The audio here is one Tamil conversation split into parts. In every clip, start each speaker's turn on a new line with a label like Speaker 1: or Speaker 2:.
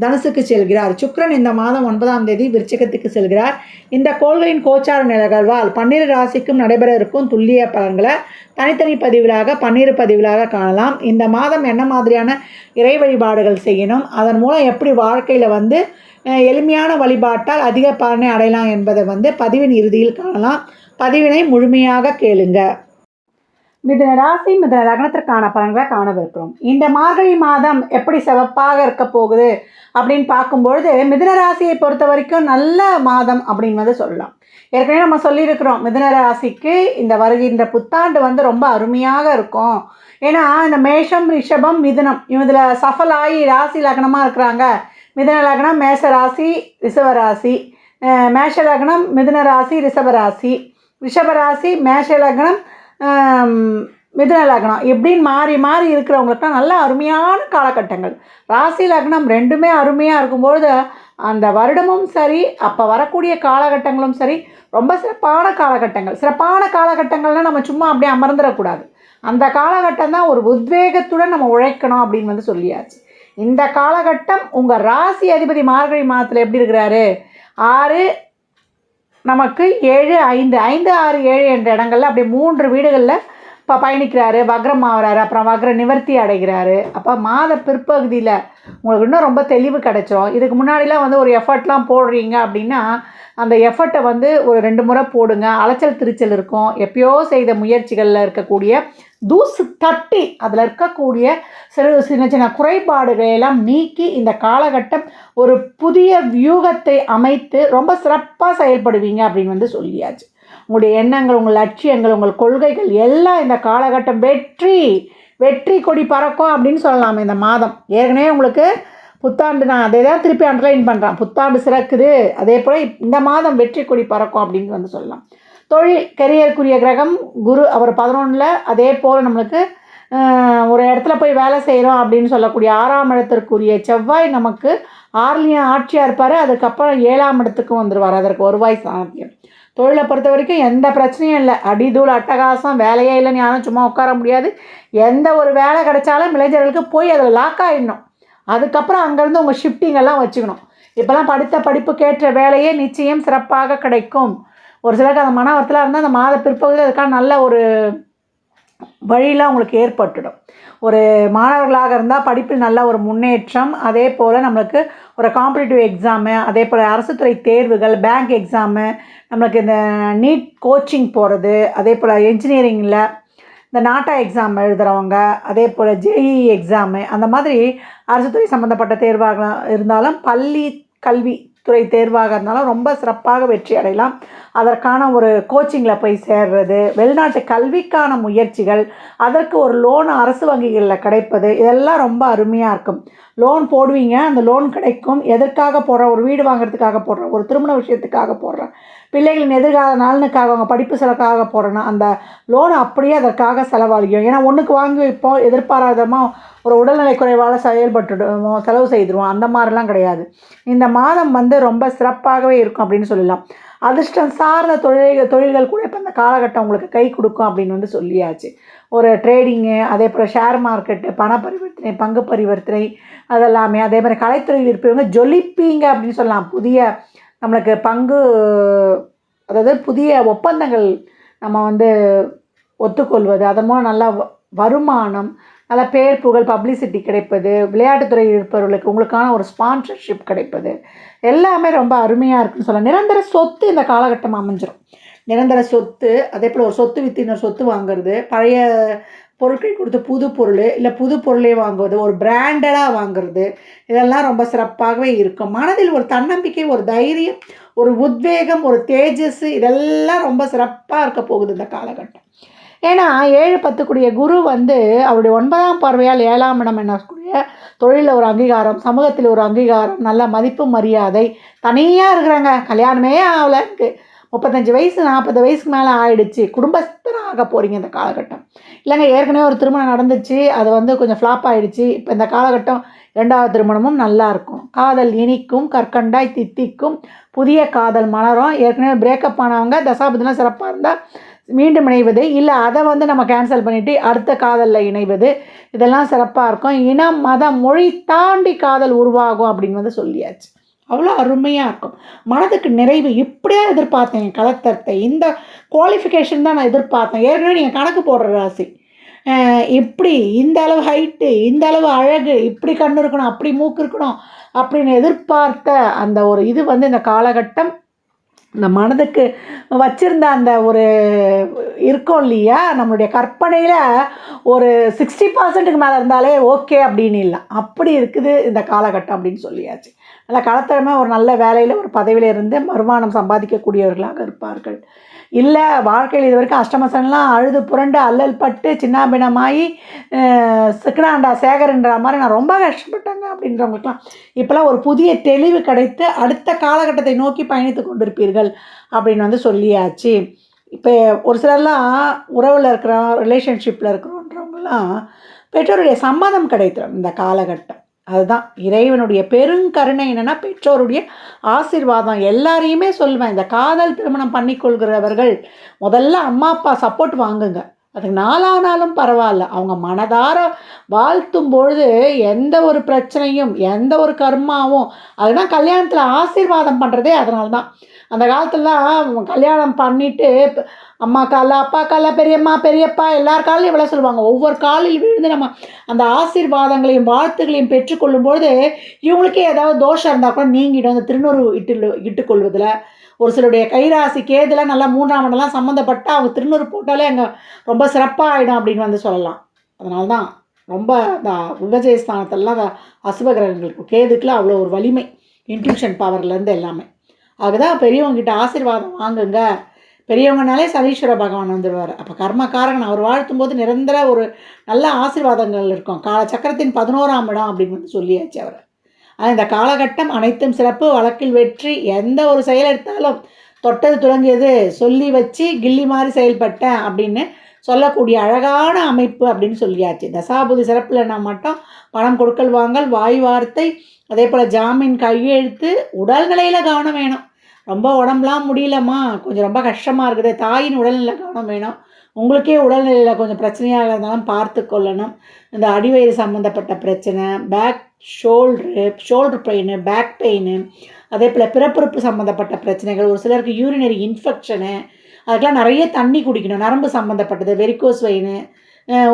Speaker 1: தனுசுக்கு செல்கிறார். சுக்ரன் இந்த மாதம் ஒன்பதாம் தேதி விருச்சகத்துக்கு செல்கிறார். இந்த கோள்களின் கோச்சார நிகழ்வால் பன்னிரு ராசிக்கும் நடைபெற இருக்கும் துல்லிய பலன்களை தனித்தனி பதிவுகளாக பன்னிரு பதிவுகளாக காணலாம். இந்த மாதம் என்ன மாதிரியான இறை வழிபாடுகள் செய்யணும்? அதன் மூலம் எப்படி வாழ்க்கையில் வந்து எளிமையான வழிபாட்டால் அதிக பலனை அடையலாம் என்பதை வந்து பதிவின் இறுதியில் காணலாம். பதிவினை முழுமையாக கேளுங்கள் மிதுன ராசி மிதுன லக்னத்திற்கான பலன்களை காணவிருக்கிறோம். இந்த மார்கழி மாதம் எப்படி சிவப்பாக இருக்க போகுது அப்படின்னு பார்க்கும்பொழுது மிதுன ராசியை பொறுத்த வரைக்கும் நல்ல மாதம் அப்படின்னு வந்து சொல்லலாம். ஏற்கனவே நம்ம சொல்லியிருக்கிறோம் மிதுன ராசிக்கு இந்த வருகின்ற புத்தாண்டு வந்து ரொம்ப அருமையாக இருக்கும். ஏன்னா இந்த மேஷம் ரிஷபம் மிதுனம் இதில் சஃபலாகி ராசி லக்னமாக இருக்கிறாங்க. மிதுன லக்னம் மேஷ ராசி ரிஷப ராசி. மேஷ லக்னம் மிதுன ராசி ரிஷபராசி ரிஷபராசி மேஷ லக்னம் மிதுன லக்னம். இப்படின்னு மாறி மாறி இருக்கிறவங்களுக்குலாம் நல்ல அருமையான காலகட்டங்கள். ராசி லக்னம் ரெண்டுமே அருமையாக இருக்கும்பொழுது அந்த வருடமும் சரி அப்போ வரக்கூடிய காலகட்டங்களும் சரி ரொம்ப சிறப்பான காலகட்டங்கள். சிறப்பான காலகட்டங்கள்னால் நம்ம சும்மா அப்படியே அமர்ந்துடக்கூடாது. அந்த காலகட்டம் தான் ஒரு உத்வேகத்துடன் நம்ம உழைக்கணும் அப்படின்னு வந்து சொல்லியாச்சு. இந்த காலகட்டம் உங்கள் ராசி அதிபதி மார்கழி மாதத்தில் எப்படி இருக்கிறாரு? ஆறு நமக்கு ஏழு ஐந்து ஐந்து ஆறு ஏழு என்ற இடங்கள்ல அப்படி மூன்று வீடுகளில் இப்போ பயணிக்கிறாரு வக்ரம் ஆகிறாரு அப்புறம் வக்ர நிவர்த்தி அடைகிறாரு. அப்போ மாத பிற்பகுதியில் உங்களுக்கு இன்னும் ரொம்ப தெளிவு கிடைச்சிரும். இதுக்கு முன்னாடிலாம் வந்து ஒரு எஃபர்ட்லாம் போடுறீங்க அப்படின்னா அந்த எஃபர்ட்டை வந்து ஒரு ரெண்டு முறை போடுங்க. அலைச்சல் திருச்சல் இருக்கும். எப்பயோ செய்த முயற்சிகளில் இருக்கக்கூடிய தூசு தட்டி அதில் இருக்கக்கூடிய சிறு சின்ன சின்ன குறைபாடுகளை எல்லாம் நீக்கி இந்த காலகட்டம் ஒரு புதிய வியூகத்தை அமைத்து ரொம்ப சிறப்பாக செயல்படுவீங்க அப்படின்னு வந்து சொல்லியாச்சு. உங்களுடைய எண்ணங்கள் உங்கள் லட்சியங்கள் உங்கள் கொள்கைகள் எல்லாம் இந்த காலகட்டம் வெற்றி வெற்றி கொடி பறக்கும் அப்படின்னு சொல்லலாம் இந்த மாதம். ஏற்கனவே உங்களுக்கு புத்தாண்டு நான் அதே தான் திருப்பி அண்டர்லைன் பண்ணுறேன் புத்தாண்டு சிறக்குது. அதே போல் இந்த மாதம் வெற்றி கொடி பறக்கும் அப்படின்னு வந்து சொல்லலாம். தொழில் கெரியருக்குரிய கிரகம் குரு அவர் பதினொன்றில் அதே போல் நம்மளுக்கு ஒரு இடத்துல போய் வேலை செய்கிறோம் அப்படின்னு சொல்லக்கூடிய ஆறாம் இடத்திற்குரிய செவ்வாய் நமக்கு ஆறுலையும் ஆட்சியாக இருப்பார். அதுக்கப்புறம் ஏழாம் இடத்துக்கும் வந்துடுவார் அதற்கு வருவாய் சாத்தியம் தொழிலை பொறுத்த வரைக்கும் எந்த பிரச்சனையும் இல்லை. அடிதூள் அட்டகாசம் வேலையே இல்லைன்னு யாரும் சும்மா உட்கார முடியாது. எந்த ஒரு வேலை கிடைச்சாலும் இளைஞர்களுக்கு போய் அதில் லாக் ஆகிடணும் அதுக்கப்புறம் அங்கேருந்து உங்கள் ஷிஃப்டிங் எல்லாம் வச்சுக்கணும். இப்போல்லாம் படித்த படிப்புக்கேற்ற வேலையே நிச்சயம் சிறப்பாக கிடைக்கும். ஒரு சிலருக்கு அந்த மன வருத்தலாக இருந்தால் அந்த மாத பிற்பகுதியில் அதுக்கான நல்ல ஒரு வழியெலாம் உங்களுக்கு ஏற்பட்டுடும். ஒரு மாணவர்களாக இருந்தால் படிப்பில் நல்ல ஒரு முன்னேற்றம் அதே போல் நம்மளுக்கு ஒரு காம்படிட்டிவ் எக்ஸாமு அதே போல் அரசு துறை தேர்வுகள் பேங்க் எக்ஸாமு நம்மளுக்கு இந்த நீட் கோச்சிங் போகிறது அதே போல் என்ஜினியரிங்கில் இந்த நாட்டா எக்ஸாம் எழுதுகிறவங்க அதே போல் ஜேஇ எக்ஸாமு அந்த மாதிரி அரசு துறை சம்மந்தப்பட்ட தேர்வாக இருந்தாலும் பள்ளி கல்வி துறை தேர்வாக இருந்தாலும் ரொம்ப சிறப்பாக வெற்றி அடையலாம். அதற்கான ஒரு கோச்சிங்கில் போய் சேர்றது வெளிநாட்டு கல்விக்கான முயற்சிகள் அதற்கு ஒரு லோன் அரசு வங்கிகளில் கிடைப்பது இதெல்லாம் ரொம்ப அருமையாக இருக்கும். லோன் போடுவீங்க அந்த லோன் கிடைக்கும். எதற்காக போடுற ஒரு வீடு வாங்குறதுக்காக போடுற ஒரு திருமண விஷயத்துக்காக போடுறேன் பிள்ளைகளின் எதிர்கால நலனுக்காக அவங்க படிப்பு செலவுக்காக போடுறேன்னா அந்த லோன் அப்படியே அதற்காக செலவழிக்கும். ஏன்னா ஒன்றுக்கு வாங்கி வைப்போம் எதிர்பாராதமாக ஒரு உடல்நிலை குறைவால் செயல்பட்டுடுவோம் செலவு செய்திருவோம் அந்த மாதிரிலாம் கிடையாது. இந்த மாதம் வந்து ரொம்ப சிறப்பாகவே இருக்கும் அப்படின்னு சொல்லலாம். அதிர்ஷ்டம் சார்ந்த தொழில்கள் தொழில்கள் கூட இப்போ இந்த காலகட்டம் உங்களுக்கு கை கொடுக்கும் அப்படின்னு வந்து சொல்லியாச்சு. ஒரு ட்ரேடிங்கு அதே போல் ஷேர் மார்க்கெட்டு பண பரிவர்த்தனை பங்கு பரிவர்த்தனை அதெல்லாமே. அதே மாதிரி கலைத்துறையில் இருப்பவங்க ஜொலிப்பீங்க அப்படின்னு சொல்லலாம். புதிய நம்மளுக்கு பங்கு அதாவது புதிய ஒப்பந்தங்கள் நம்ம வந்து ஒத்துக்கொள்வது அதன் மூலம் நல்லா வ- வருமானம் நல்ல பேர் புகழ் பப்ளிசிட்டி கிடைப்பது விளையாட்டுத்துறை இருப்பவர்களுக்கு உங்களுக்கான ஒரு ஸ்பான்சர்ஷிப் கிடைப்பது. எல்லாமே ரொம்ப அருமையாக இருக்குன்னு சொல்லலாம். நிரந்தர சொத்து இந்த காலகட்டம் அமைஞ்சிரும். நிரந்தர சொத்து அதே போல் ஒரு சொத்து வித்து இன்னொரு சொத்து வாங்குறது பழைய பொருட்கள் கொடுத்து புது பொருள் இல்லை புது பொருளே வாங்குவது ஒரு பிராண்டடாக வாங்குறது இதெல்லாம் ரொம்ப சிறப்பாகவே இருக்கும். மனதில் ஒரு தன்னம்பிக்கை ஒரு தைரியம் ஒரு உத்வேகம் ஒரு தேஜஸ் இதெல்லாம் ரொம்ப சிறப்பாக இருக்க போகுது இந்த காலகட்டம். ஏன்னா ஏழு பத்துக்குடிய குரு வந்து அவருடைய ஒன்பதாம் பார்வையால் ஏழாம் இடம் என்னக்கூடிய தொழிலில் ஒரு அங்கீகாரம் சமூகத்தில் ஒரு அங்கீகாரம் நல்ல மதிப்பு மரியாதை. தனியாக இருக்கிறாங்க. கல்யாணமே ஆகல. இருக்குது முப்பத்தஞ்சு வயசு நாற்பது வயசுக்கு மேலே ஆயிடுச்சு. குடும்பஸ்தனாக ஆக போகிறீங்க இந்த காலகட்டம். இல்லைங்க ஏற்கனவே ஒரு திருமணம் நடந்துச்சு. அது வந்து கொஞ்சம் ஃப்ளாப் ஆகிடுச்சு இப்போ இந்த காலகட்டம் ரெண்டாவது திருமணமும் நல்லாயிருக்கும் காதல் இனிக்கும் கற்கண்டாய் தித்திக்கும். புதிய காதல் மலரும். ஏற்கனவே பிரேக்கப் ஆனவங்க தசாபதிலாம் சிறப்பாக இருந்தால் மீண்டும் இணைவது இல்லை அதை வந்து நம்ம கேன்சல் பண்ணிவிட்டு அடுத்த காதலில் இணைவது இதெல்லாம் சிறப்பாக இருக்கும். இனம் மதம் மொழி தாண்டி காதல் உருவாகும் அப்படின்னு வந்து சொல்லியாச்சு. அவ்வளோ அருமையாக இருக்கும். மனதுக்கு நிறைவு இப்படியே எதிர்பார்த்தேன் என் கலத்தரத்தை. இந்த குவாலிஃபிகேஷன் தான் நான் எதிர்பார்த்தேன். ஏற்கனவே நீங்கள் கணக்கு போடுற ராசி. இப்படி இந்த அளவு ஹைட்டு இந்த அளவு அழகு இப்படி கண்ணு இருக்கணும் அப்படி மூக்கு இருக்கணும் அப்படின்னு எதிர்பார்த்த அந்த ஒரு இது வந்து இந்த காலகட்டம் இந்த மனதுக்கு வச்சிருந்த அந்த ஒரு இருக்கோம் இல்லையா? நம்மளுடைய கற்பனையில் ஒரு சிக்ஸ்டி பர்சன்ட்டுக்கு மேலே இருந்தாலே ஓகே அப்படின்னு இல்லை. அப்படி இருக்குது இந்த காலகட்டம் அப்படின்னு சொல்லியாச்சு. நல்ல களத்திறமை ஒரு நல்ல வேலையில் ஒரு பதவியில் இருந்து வருமானம் சம்பாதிக்கக்கூடியவர்களாக இருப்பார்கள். இல்லை வாழ்க்கையில் இது வரைக்கும் அஷ்டமசன்லாம் அழுது புரண்டு அல்லல் பட்டு சின்னாபினமாகி சிக்கனாண்டா சேகர்ன்ற மாதிரி நான் ரொம்ப கஷ்டப்பட்டேங்க அப்படின்றவங்களுக்குலாம் இப்போலாம் ஒரு புதிய தெளிவு கிடைத்து அடுத்த காலகட்டத்தை நோக்கி பயணித்து கொண்டிருப்பீர்கள் அப்படின்னு வந்து சொல்லியாச்சு. இப்போ ஒரு சிலர்லாம் உறவில் இருக்கிறோம் ரிலேஷன்ஷிப்பில் இருக்கிறோன்றவங்களாம் பெற்றோருடைய சம்மதம் கிடைத்திடும் இந்த காலகட்டம். அதுதான். இறைவனுடைய பெருங்கருணை என்னென்னா பெற்றோருடைய ஆசீர்வாதம். எல்லாரையுமே சொல்லுவேன் இந்த காதல் திருமணம் பண்ணிக்கொள்கிறவர்கள் முதல்ல அம்மா அப்பா சப்போர்ட் வாங்குங்க. அதுக்கு நாளானாலும் பரவாயில்ல. அவங்க மனதார வாழ்த்தும் பொழுது எந்த ஒரு பிரச்சனையும் எந்த ஒரு கர்மாவும் அதுதான் கல்யாணத்தில் ஆசீர்வாதம் பண்ணுறதே அதனால தான் அந்த காலத்துலலாம் கல்யாணம் பண்ணிவிட்டு அம்மா கால அப்பா கால பெரியம்மா பெரியப்பா எல்லார் காலையும் இவ்வளோ சொல்லுவாங்க. ஒவ்வொரு காலில் விழுந்து நம்ம அந்த ஆசீர்வாதங்களையும் வாழ்த்துக்களையும் பெற்றுக்கொள்ளும்பொழுது இவங்களுக்கே ஏதாவது தோஷம் இருந்தால் கூட நீங்கிடும். அந்த திருநூறு இட்டு இட்டுக்கொள்வதில். ஒரு சிலருடைய கைராசி கேதில் நல்லா மூன்றாம் இடம்லாம் சம்மந்தப்பட்ட அவங்க திருநூறு போட்டாலே அங்கே ரொம்ப சிறப்பாக ஆகிடும் அப்படின்னு வந்து சொல்லலாம். அதனால தான் ரொம்ப இந்த விபஜயஸ்தானத்திலலாம் அந்த அசுப கிரகங்களுக்கு கேதுக்குலாம் அவ்வளோ ஒரு வலிமை இன்ட்யூஷன் பவர்லேருந்து எல்லாமே. அதுதான் பெரியவங்ககிட்ட ஆசீர்வாதம் வாங்குங்க. பெரியவங்கனாலே சனீஸ்வர பகவான் வந்துடுவார். அப்போ கர்மக்காரகன் அவர் வாழ்த்தும் போது நிரந்தர ஒரு நல்ல ஆசீர்வாதங்கள் இருக்கும். கால சக்கரத்தின் பதினோராம் இடம் அப்படின்னு வந்து சொல்லியாச்சு அவர். ஆனால் இந்த காலகட்டம் அனைத்தும் சிறப்பு வழக்கில் வெற்றி எந்த ஒரு செயல் எடுத்தாலும் தொட்டது துலங்கியது சொல்லி வச்சு கில்லி மாதிரி செயல்பட்டேன் அப்படின்னு சொல்லக்கூடிய அழகான அமைப்பு அப்படின்னு சொல்லியாச்சு. தசாபுதி சிறப்பில்னா மட்டும் பணம் கொடுக்கல் வாங்கல் வாய் வார்த்தை அதே போல் ஜாமீன் கையெழுத்து உடல்நிலையில் கவனம் வேணும். ரொம்ப உடம்புலாம் முடியலம்மா. கொஞ்சம் ரொம்ப கஷ்டமாக இருக்குது. தாயின் உடல்நிலை கவனம் வேணும். உங்களுக்கே உடல்நிலையில் கொஞ்சம் பிரச்சனையாக இருந்தாலும் பார்த்து கொள்ளணும். இந்த அடிவயிறு சம்மந்தப்பட்ட பிரச்சனை back shoulder shoulder pain back pain அதே போல் பிறப்புறுப்பு சம்மந்தப்பட்ட பிரச்சனைகள் ஒரு சிலருக்கு யூரினரி இன்ஃபெக்ஷனு அதுக்கெலாம் நிறைய தண்ணி குடிக்கணும் நரம்பு சம்மந்தப்பட்டது வெரிகோஸ் வெயின்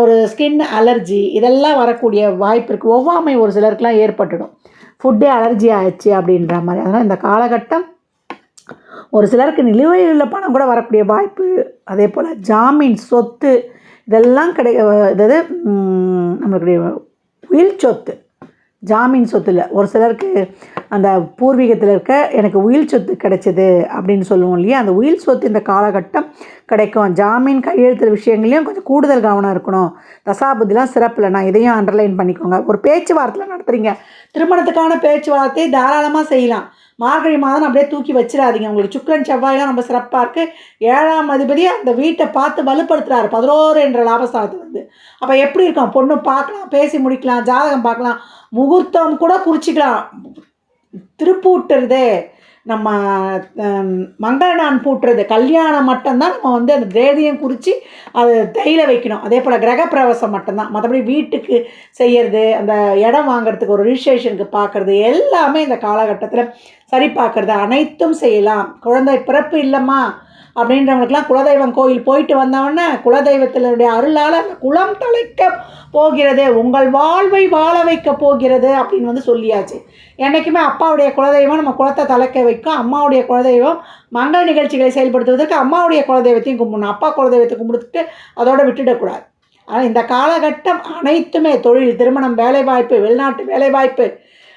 Speaker 1: ஒரு ஸ்கின் அலர்ஜி இதெல்லாம் வரக்கூடிய வாய்ப்பு இருக்குது ஒவ்வாமை ஒரு சிலருக்குலாம் ஏற்பட்டுடும். ஃபுட்டே அலர்ஜி ஆயிடுச்சு அப்படின்ற மாதிரி. அதனால் இந்த காலகட்டம் ஒரு சிலருக்கு நிலுவையில் உள்ள பணம் கூட வரக்கூடிய வாய்ப்பு. அதே போல் ஜாமீன் சொத்து இதெல்லாம் கிடை அதாவது நம்மளுடைய உயிர் சொத்து ஜாமீன் சொத்துல ஒரு சிலருக்கு அந்த பூர்வீகத்தில் இருக்க எனக்கு உயில் சொத்து கிடைச்சது அப்படின்னு சொல்லுவோம் இல்லையா? அந்த உயில் சொத்து இந்த காலகட்டம் கிடைக்கும். ஜாமீன் கையெழுத்து விஷயங்களையும் கொஞ்சம் கூடுதல் கவனம் இருக்கணும். தசாபுத்திலாம் சிறப்பில். நான் இதையும் அண்டர்லைன் பண்ணிக்கோங்க. ஒரு பேச்சுவார்த்தையில் நடத்துகிறீங்க திருமணத்துக்கான பேச்சுவார்த்தையை தாராளமாக செய்யலாம். மார்கழி மாதம் அப்படியே தூக்கி வச்சிடாதீங்க. உங்களுக்கு சுக்கரன் செவ்வாயெல்லாம் ரொம்ப சிறப்பாக இருக்குது ஏழாம் அதிபதி அந்த வீட்டை பார்த்து வலுப்படுத்துகிறாரு பதினோரு என்ற லாபஸ்தானத்து வந்து அப்போ எப்படி இருக்கும்? பொண்ணு பார்க்கலாம் பேசி முடிக்கலாம் ஜாதகம் பார்க்கலாம். முகூர்த்தம் கூட குறிச்சிக்கலாம். திருப்பூட்டுறது நம்ம ஹம், மங்களநான் பூட்டுறது. கல்யாணம் மட்டும்தான் நம்ம வந்து அந்த தேதியும் குறித்து அது தையில வைக்கணும். அதே போல் கிரகப்பிரவேசம் மட்டும்தான். மற்றபடி வீட்டுக்கு செய்கிறது அந்த இடம் வாங்குறதுக்கு ஒரு ரிஜிஸ்ட்ரேஷனுக்கு பார்க்குறது எல்லாமே இந்த காலகட்டத்தில் சரி பார்க்குறது அனைத்தும் செய்யலாம். குழந்தை பிறப்பு இல்லைம்மா அப்படின்றவங்களுக்குலாம் குலதெய்வம் கோயில் போயிட்டு வந்தவொடனே குலதெய்வத்தினுடைய அருளால் அந்த குலம் தலைக்க போகிறது உங்கள் வாழ்வை வாழ வைக்க போகிறது அப்படின்னு வந்து சொல்லியாச்சு. என்றைக்குமே அப்பாவுடைய குலதெய்வம் நம்ம குளத்தை தலைக்க வைக்கும். அம்மாவுடைய குலதெய்வம் மங்கள நிகழ்ச்சிகளை செயல்படுத்துவதற்கு அம்மாவுடைய குலதெய்வத்தையும் கும்பிடணும். அப்பா குலதெய்வத்தை கும்பிடுத்துட்டு அதோடு விட்டுடக்கூடாது. ஆனால் இந்த காலகட்டம் அனைத்துமே தொழில் திருமணம் வேலைவாய்ப்பு வெளிநாட்டு வேலைவாய்ப்பு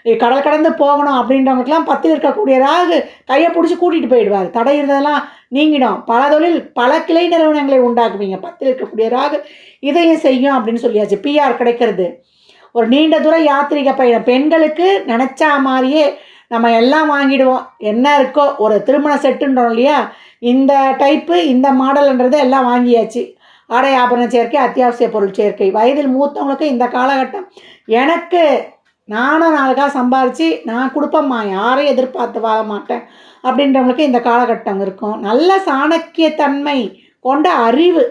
Speaker 1: கடல் கடந்து போகணும் அப்படின்றவங்களுக்குலாம் பத்தில் இருக்கக்கூடிய ராகு கையை பிடிச்சி கூட்டிகிட்டு போயிடுவார். தடை இருந்ததெல்லாம் நீங்கிடும். பல தொழில் பல கிளை நிறுவனங்களை உண்டாக்குவீங்க. பத்தில் இருக்கக்கூடிய ராகு இதையும் செய்யும் அப்படின்னு சொல்லியாச்சு. பிஆர் கிடைக்கிறது. ஒரு நீண்ட தூர யாத்திரிக பயணம். பெண்களுக்கு நினச்சா மாதிரியே நம்ம எல்லாம் வாங்கிடுவோம். என்ன இருக்கோ ஒரு திருமண செட்டுன்றோம் இல்லையா? இந்த டைப்பு இந்த மாடல்ன்றது எல்லாம் வாங்கியாச்சு. ஆடை ஆபரண சேர்க்கை அத்தியாவசிய பொருள் சேர்க்கை. வயதில் மூத்தவங்களுக்கு இந்த காலகட்டம் எனக்கு நானும் நாளுக்காக சம்பாரித்து நான் கொடுப்பேம்மா யாரையும் எதிர்பார்த்து வாழ மாட்டேன் அப்படின்றவங்களுக்கு இந்த காலகட்டம் இருக்கும். நல்ல சாணக்கியத்தன்மை கொண்ட அறிவு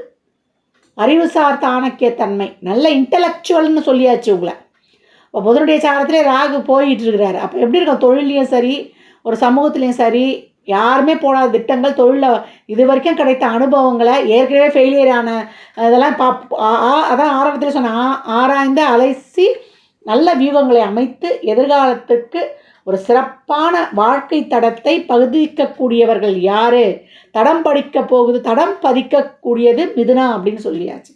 Speaker 1: அறிவுசார் சாணக்கியத்தன்மை நல்ல இன்டலெக்சுவல்னு சொல்லியாச்சு உங்களை. இப்போ புதனுடைய சாரத்திலே ராகு போயிட்டு இருக்கிறாரு. அப்போ எப்படி இருக்கும்? தொழிலையும் சரி ஒரு சமூகத்துலேயும் சரி யாருமே போடாத திட்டங்கள் தொழிலில் இது வரைக்கும் கிடைத்த அனுபவங்களை ஏற்கனவே ஃபெயிலியர் ஆன இதெல்லாம் பா ஆ- அதான் ஆரம்பத்தில் சொன்ன ஆ- ஆராய்ந்து அலைசி நல்ல வியூகங்களை அமைத்து எதிர்காலத்துக்கு ஒரு சிறப்பான வாழ்க்கை தடத்தை பகுதிக்கக்கூடியவர்கள் யாரு? தடம் படிக்க போகுது தடம் பதிக்கக்கூடியது மிதுனா அப்படின்னு சொல்லியாச்சு.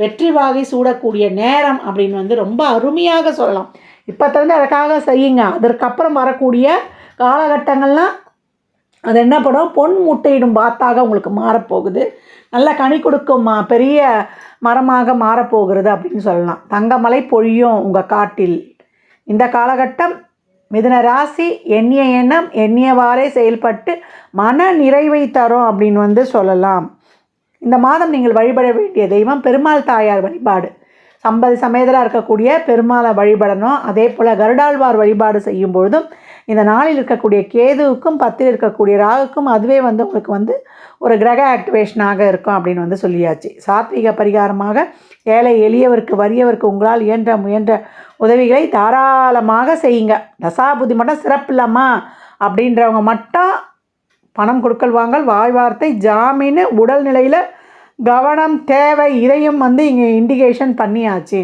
Speaker 1: வெற்றி வாகை சூடக்கூடிய நேரம் அப்படின்னு வந்து ரொம்ப அருமையாக சொல்லலாம். இப்போ திறந்து அதுக்காக செய்யுங்க. அதற்கப்புறம் வரக்கூடிய காலகட்டங்கள்லாம் அது என்ன படம் பொன் முட்டையிடும் பாத்தாக உங்களுக்கு மாறப்போகுது. நல்ல கனி கொடுக்கும் பெரிய மரமாக மாறப்போகிறது அப்படின்னு சொல்லலாம். தங்கமலை பொழியும் உங்கள் காட்டில். இந்த காலகட்டம் மிதுன ராசி எண்ணிய எண்ணம் எண்ணியவாறே செயல்பட்டு மன நிறைவை தரும் அப்படின்னு வந்து சொல்லலாம். இந்த மாதம் நீங்கள் வழிபட வேண்டிய தெய்வம் பெருமாள் தாயார் வழிபாடு. சம்பது சமேதராக இருக்கக்கூடிய பெருமாளை வழிபடணும். அதே போல் கருடாழ்வார் வழிபாடு செய்யும் பொழுதும் இந்த நாளில் இருக்கக்கூடிய கேதுவுக்கும் பத்தில் இருக்கக்கூடிய ராகுக்கும் அதுவே வந்து உங்களுக்கு வந்து ஒரு கிரக ஆக்டிவேஷனாக இருக்கும் அப்படின்னு வந்து சொல்லியாச்சு. சாத்விக பரிகாரமாக ஏழை எளியவருக்கு வறியவருக்கு உங்களால் இயன்ற முயன்ற உதவிகளை தாராளமாக செய்யுங்க. தசாபுதி மட்டும் சிறப்பு இல்லாமா அப்படின்றவங்க மட்டும் பணம் கொடுக்கல் வாங்கல் வாய் வார்த்தை ஜாமீன் உடல்நிலையில் கவனம் தேவை இதையும் வந்து இங்கே இண்டிகேஷன் பண்ணியாச்சு.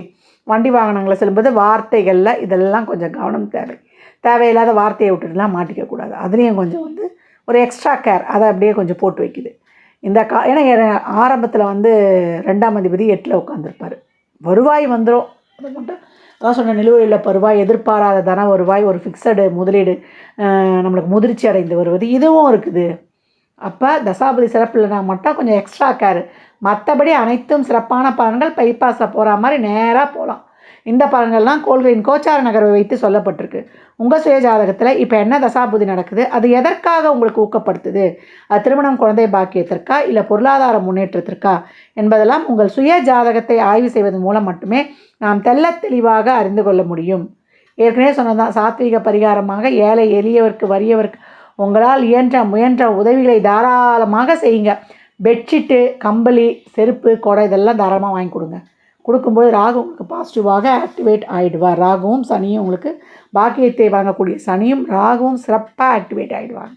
Speaker 1: வண்டி வாகனங்களை செல்லும்போது வார்த்தைகளில் இதெல்லாம் கொஞ்சம் கவனம் தேவை. தேவையில்லாத வார்த்தையை விட்டுட்டுலாம் மாட்டிக்கக்கூடாது அதுலேயும் கொஞ்சம் வந்து ஒரு எக்ஸ்ட்ரா கேர் அதை அப்படியே கொஞ்சம் போட்டு வைக்குது. இந்த கா ஏன்னா ஆரம்பத்தில் வந்து ரெண்டாம் அதிபதி எட்டில் உட்காந்துருப்பார் வருவாய் வந்துடும் அது மட்டும் அதான் சொன்ன நிலுவையில் வருவாய் எதிர்பாராத தன வருவாய் ஒரு ஃபிக்ஸடு முதலீடு நம்மளுக்கு முதிர்ச்சி அடைந்து வருவது இதுவும் இருக்குது. அப்போ தசாபதி சிறப்பு மட்டும் கொஞ்சம் எக்ஸ்ட்ரா கேர் மற்றபடி அனைத்தும் சிறப்பான பலன்கள் பைபாஸில் போகிற மாதிரி நேராக போகலாம் இந்த பலன்கள்லாம் கோள்களின் கோச்சார நகர்வை வைத்து சொல்லப்பட்டிருக்கு. உங்கள் சுய ஜாதகத்தில் இப்போ என்ன தசாபுதி நடக்குது? அது எதற்காக உங்களுக்கு ஊக்கப்படுத்துது? அது திருமணம் குழந்தை பாக்கியத்திற்கா? இல்லை பொருளாதார முன்னேற்றத்திற்கா? என்பதெல்லாம் உங்கள் சுய ஜாதகத்தை ஆய்வு செய்வதன் மூலம் மட்டுமே நாம் தெல்ல தெளிவாக அறிந்து கொள்ள முடியும். ஏற்கனவே சொன்னதான் சாத்விக பரிகாரமாக ஏழை எளியவருக்கு வறியவருக்கு உங்களால் இயன்ற முயன்ற உதவிகளை தாராளமாக செய்யுங்க. பெட்ஷீட்டு கம்பளி செருப்பு கொடை இதெல்லாம் தாராளமாக வாங்கி கொடுங்க. கொடுக்கும்போது ராகு உங்களுக்கு பாசிட்டிவாக ஆக்டிவேட் ஆகிடுவார் ராகுவும் சனியும் உங்களுக்கு பாக்கியத்தை வழங்கக்கூடிய சனியும் ராகுவும் சிறப்பாக ஆக்டிவேட் ஆகிடுவாங்க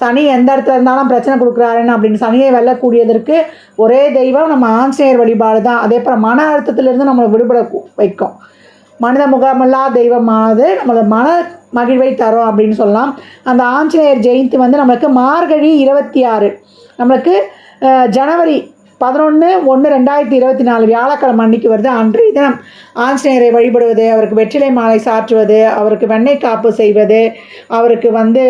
Speaker 1: சனி எந்த இடத்துல இருந்தாலும் பிரச்சனை கொடுக்குறாருன்னு அப்படின்னு சனியை வெல்லக்கூடியதற்கு ஒரே தெய்வம் நம்ம ஆஞ்சநேயர் வழிபாடு தான் அதே போல் மன அழுத்தத்திலிருந்து நம்மளை விடுபட வைக்கும். மனித முகமில்லா தெய்வமானது நம்மளை மன மகிழ்வை தரும் அப்படின்னு சொல்லலாம். அந்த ஆஞ்சநேயர் ஜெயந்தி வந்து நம்மளுக்கு மார்கழி இருபத்தி ஆறு. நம்மளுக்கு ஜனவரி பதினொன்று ஒன்று ரெண்டாயிரத்தி இருபத்தி நாலு வியாழக்கிழமை அன்னைக்கு வருது. அன்றைய தினம் ஆஞ்சநேயரை வழிபடுவது அவருக்கு வெற்றிலை மாலை சாற்றுவது அவருக்கு வெண்ணெய் காப்பு செய்வது அவருக்கு வந்து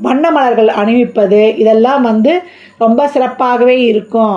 Speaker 1: வண்ண மலர்கள் அணிவிப்பது இதெல்லாம் வந்து ரொம்ப சிறப்பாகவே இருக்கும்.